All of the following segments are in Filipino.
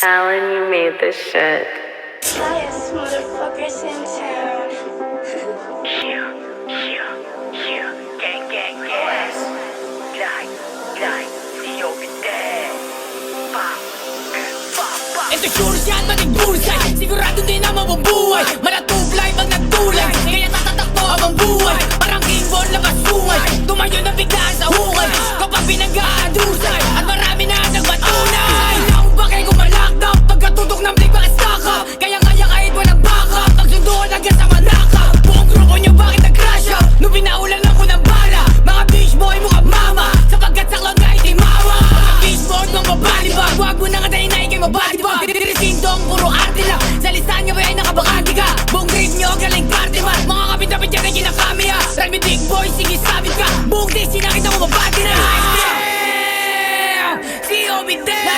Alan, you made this shit. Highest motherfuckers in town. Gang, gang, gang. Glide, glide, see over there. Pop, pop, pop. Ito sure yan, mating bullseye Sigurado din na mabubuhay Malatublay pag nagtulay Kaya tatatakbo habang buhay Parang king ball labas sungay Tumayo na biglaan sa hungay Kapag pinag-aadusay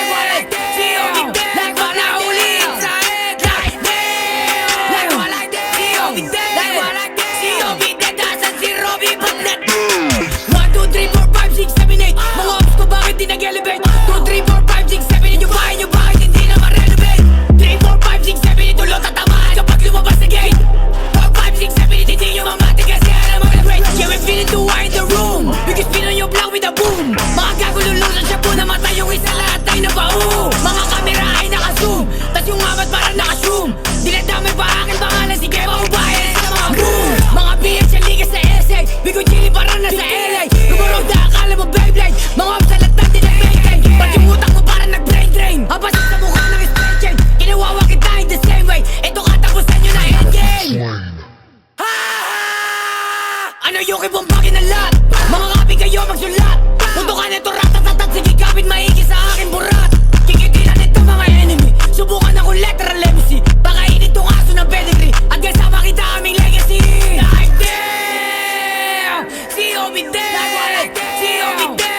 highway. Ano yung kibumbagin ng lahat? Mga kapi kayo magsulat. Mundo ka nito ratatatag Sige kapit maigi sa akin burat. Kikitina nito mga enemy. Subukan ako letter legacy Baka init yung aso ng pedigree. At kasama kita aming legacy. I'm there See you be there See you be there